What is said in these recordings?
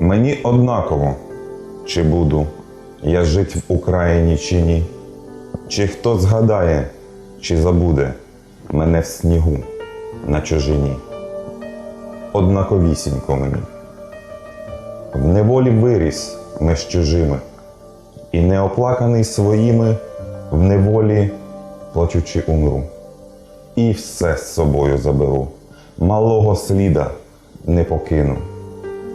Мені однаково, чи буду я жить в Україні чи ні, чи хто згадає, чи забуде мене в снігу на чужині. Однаковісінько мені. В неволі виріс меж чужими, і неоплаканий своїми в неволі плачучи умру. І все з собою заберу, малого сліда не покину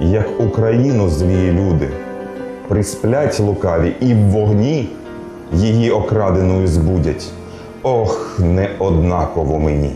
як Україну злії люди, присплять лукаві і в вогні її окраденою збудять. Ох, не однаково мені.